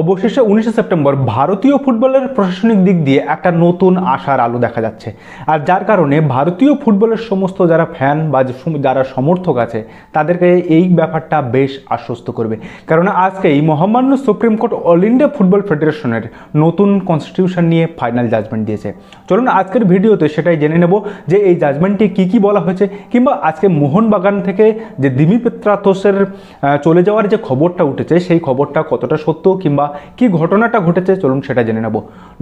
অবশেষে উনিশে সেপ্টেম্বর ভারতীয় ফুটবলের প্রশাসনিক দিক দিয়ে একটা নতুন আশার আলো দেখা যাচ্ছে। আর যার কারণে ভারতীয় ফুটবলের সমস্ত যারা ফ্যান বা যারা সমর্থক আছে, তাদেরকে এই ব্যাপারটা বেশ আশ্বস্ত করবে। কারণ আজকে এই মহামান্য Supreme Court All India Football ফেডারেশনের নতুন কনস্টিটিউশন নিয়ে ফাইনাল জাজমেন্ট দিয়েছে। চলুন আজকের ভিডিওতে সেটাই জেনে নেব যে এই জাজমেন্টে কি কি বলা হয়েছে, কিংবা আজকে মোহনবাগান থেকে যে দিমি পেত্রাতোসের চলে যাওয়ার যে খবরটা উঠেছে, সেই খবরটা কতটা সত্য কিংবা কি ঘটনাটা ঘটেছে চলুন সেটা জেনে নেব।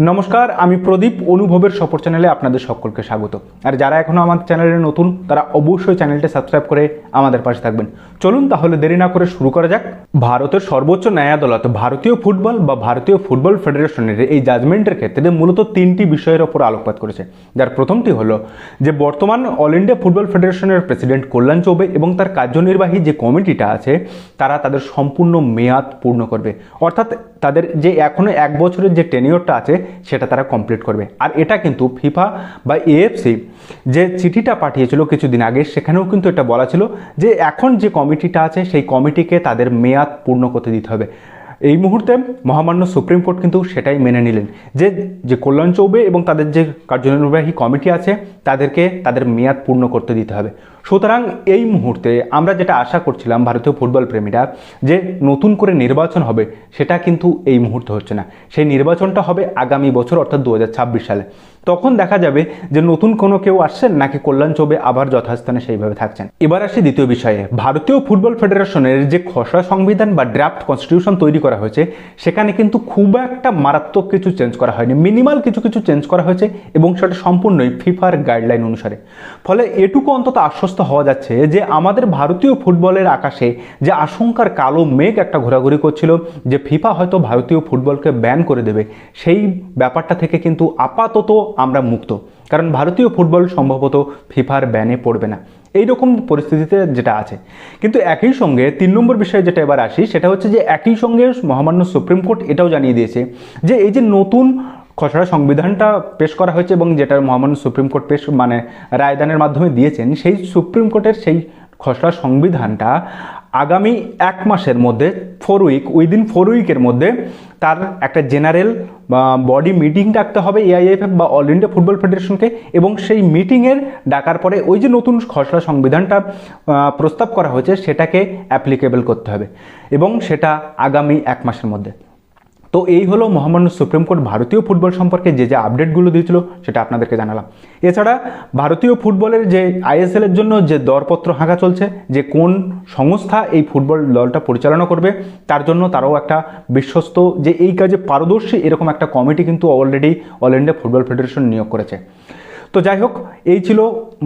নমস্কার, আমি প্রদীপ, অনুভবের সফর চ্যানেলে আপনাদের সকলকে স্বাগত। আর যারা এখনও আমার চ্যানেলে নতুন, তারা অবশ্যই চ্যানেলটা সাবস্ক্রাইব করে আমাদের পাশে থাকবেন। চলুন তাহলে দেরি না করে শুরু করা যাক। ভারতের সর্বোচ্চ ন্যায় আদালত, ভারতীয় ফুটবল বা ভারতীয় ফুটবল ফেডারেশনের এই জাজমেন্টের ক্ষেত্রে মূলত তিনটি বিষয়ের ওপর আলোকপাত করেছে। যার প্রথমটি হলো যে বর্তমান অল ইন্ডিয়া ফুটবল ফেডারেশনের প্রেসিডেন্ট কল্যাণ চৌবে এবং তার কার্যনির্বাহী যে কমিটিটা আছে, তারা তাদের সম্পূর্ণ মেয়াদ পূর্ণ করবে। অর্থাৎ তাদের যে এখনও এক বছরের যে টেনিওরটা আছে, সেটা তারা কমপ্লিট করবে। আর এটা কিন্তু ফিফা বা এএফসি যে চিঠিটা পাঠিয়েছিল কিছুদিন আগে, সেখানেও কিন্তু এটা বলা ছিল যে এখন যে কমিটিটা আছে, সেই কমিটিকে তাদের মেয়াদ পূর্ণ করতে দিতে হবে। এই মুহূর্তে মহামান্য সুপ্রিম কোর্ট কিন্তু সেটাই মেনে নিলেন যে যে কল্যাণ চৌবে এবং তাদের যে কার্যনির্বাহী কমিটি আছে, তাদেরকে তাদের মেয়াদ পূর্ণ করতে দিতে হবে। সুতরাং এই মুহূর্তে আমরা যেটা আশা করছিলাম ভারতীয় ফুটবল প্রেমীরা, যে নতুন করে নির্বাচন হবে, সেটা কিন্তু এই মুহূর্তে হচ্ছে না। সেই নির্বাচনটা হবে আগামী বছর, অর্থাৎ দু হাজার ছাব্বিশ সালে। তখন দেখা যাবে যে নতুন কোনো কেউ আসছেন নাকি কল্যাণ চৌবে আবার যথাস্থানে সেইভাবে থাকছেন। এবার আসি দ্বিতীয় বিষয়ে। ভারতীয় ফুটবল ফেডারেশনের যে খসড়া সংবিধান বা ড্রাফট কনস্টিটিউশন তৈরি করা হয়েছে, সেখানে কিন্তু খুব একটা মারাত্মক কিছু চেঞ্জ করা হয়নি। মিনিমাল কিছু কিছু চেঞ্জ করা হয়েছে এবং সেটা সম্পূর্ণই ফিফার গাইডলাইন অনুসারে। ফলে এটুকু অন্তত আশ্বস্ত হওয়া যাচ্ছে যে আমাদের ভারতীয় ফুটবলের আকাশে যে আশঙ্কার কালো মেঘ একটা ঘোরাঘুরি করছিল, যে ফিফা হয়তো ভারতীয় ফুটবলকে ব্যান করে দেবে, সেই ব্যাপারটা থেকে কিন্তু আপাতত আমরা মুক্ত। কারণ ভারতীয় ফুটবল সম্ভবত ফিফার ব্যানে পড়বে না। এই রকম পরিস্থিতিতে যেটা আছে। কিন্তু একই সঙ্গে তিন নম্বর বিষয়ে যেটা এবার আসি, সেটা হচ্ছে যে একই সঙ্গে মহামান্য সুপ্রিম কোর্ট এটাও জানিয়ে দিয়েছে যে এই যে নতুন খসড়া সংবিধানটা পেশ করা হয়েছে এবং যেটা মহামান্য সুপ্রিম কোর্ট পেশ মানে রায়দানের মাধ্যমে দিয়েছেন, সেই সুপ্রিম কোর্টের সেই খসড়া সংবিধানটা আগামী এক মাসের মধ্যে ফোর উইক উইদিন ফোর উইকের মধ্যে তার একটা জেনারেল বডি মিটিং ডাকতে হবে এআইএফ বা অল ইন্ডিয়া ফুটবল ফেডারেশনকে এবং সেই মিটিংয়ের ডাকার পরে ওই যে নতুন খসড়া সংবিধানটা প্রস্তাব করা হয়েছে, সেটাকে অ্যাপ্লিকেবল করতে হবে এবং সেটা আগামী এক মাসের মধ্যে। তো এই হলো মহামান্য সুপ্রিম কোর্ট ভারতীয় ফুটবল সম্পর্কে যে যে আপডেটগুলো দিয়েছিল সেটা আপনাদেরকে জানালাম। এছাড়া ভারতীয় ফুটবলের যে আইএসএল এর জন্য যে দরপত্র হাঁকা চলছে, যে কোন সংস্থা এই ফুটবল দলটা পরিচালনা করবে, তার জন্য তারাও একটা বিশ্বস্ত যে এই কাজে পারদর্শী এরকম একটা কমিটি কিন্তু already all India football federation নিয়োগ করেছে। তো যাই হোক, এই ছিল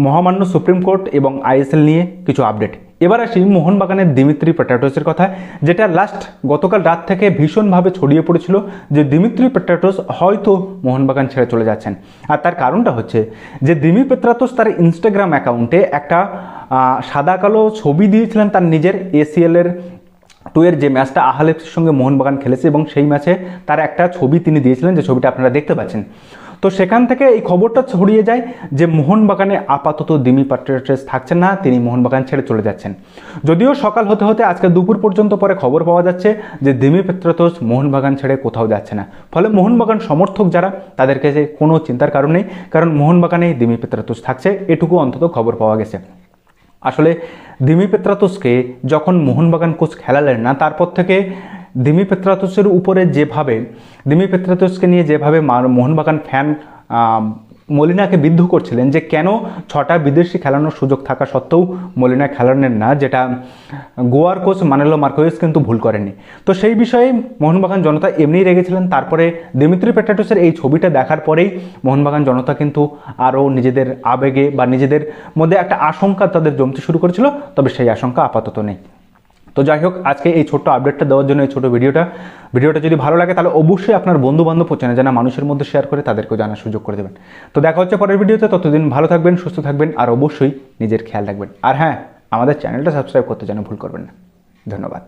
মহামান্য সুপ্রিম কোর্ট এবং আইএসএল নিয়ে কিছু আপডেট এবার আসি মোহনবাগানের দিমিত্রি পেটাটোসের কথা যেটা লাস্ট গতকাল রাত থেকে ভীষণভাবে ছড়িয়ে পড়েছিল যে দিমিত্রি পেট্রাটোস হয়তো মোহনবাগান ছেড়ে চলে যাচ্ছেন। আর তার কারণটা হচ্ছে যে দিমি পেট্রাটোস তার ইনস্টাগ্রাম অ্যাকাউন্টে একটা সাদা কালো ছবি দিয়েছিলেন তার নিজের এসিএল এর টু এর যে ম্যাচটা আহালেপসির সঙ্গে মোহনবাগান খেলেছে এবং সেই ম্যাচে তার একটা ছবি তিনি দিয়েছিলেন, যে ছবিটা আপনারা দেখতে পাচ্ছেন। তো সেখান থেকে এই খবরটা ছড়িয়ে যায় যে মোহনবাগানে আপাতত দিমি পাট্রেস থাকছেন না, তিনি মোহনবাগান ছেড়ে চলে যাচ্ছেন। যদিও সকাল হতে হতে আজকে দুপুর পর্যন্ত পরে খবর পাওয়া যাচ্ছে যে দিমি পেত্রতোস মোহনবাগান ছেড়ে কোথাও যাচ্ছে না। ফলে মোহনবাগান সমর্থক যারা, তাদের কাছে কোনো চিন্তার কারণ নেই, কারণ মোহনবাগানেই দিমি পেত্রাতোস থাকছে, এটুকু অন্তত খবর পাওয়া গেছে। আসলে দিমি পেত্রাতোসকে যখন মোহনবাগান কোচ খেলালেন না, তারপর থেকে দিমি পেত্রাতোসের উপরে যেভাবে দিমি পেত্রাতোসকে নিয়ে যেভাবে মোহনবাগান ফ্যান মলিনাকে বিদ্ধ করছিলেন যে কেন ছটা বিদেশি খেলানোর সুযোগ থাকা সত্ত্বেও মলিনা খেলানোর না, যেটা গোয়ার কোচ মানেলো মার্কোয়েস কিন্তু ভুল করেননি তো সেই বিষয়ে মোহনবাগান জনতা এমনিই রেগেছিলেন, তারপরে দিমিত্রি পেট্রাটোসের এই ছবিটা দেখার পরেই মোহনবাগান জনতা কিন্তু আরও নিজেদের আবেগে বা নিজেদের মধ্যে একটা আশঙ্কা তাদের জমতে শুরু করেছিল, তবে সেই আশঙ্কা আপাতত নেই। তো যাই হোক, আজকে এই ছোট্ট আপডেটটা দেওয়ার জন্য এই ছোটো ভিডিওটা ভিডিওটা যদি ভালো লাগে, তাহলে অবশ্যই আপনার বন্ধু বান্ধব চেনা জানা মানুষের মধ্যে শেয়ার করে তাদেরকেও জানার সুযোগ করে দেবেন। তো দেখা হচ্ছে পরের ভিডিওতে ততদিন ভালো থাকবেন, সুস্থ থাকবেন, আর অবশ্যই নিজের খেয়াল রাখবেন। আর হ্যাঁ আমাদের চ্যানেলটা সাবস্ক্রাইব করতে যেন ভুল করবেন না। ধন্যবাদ।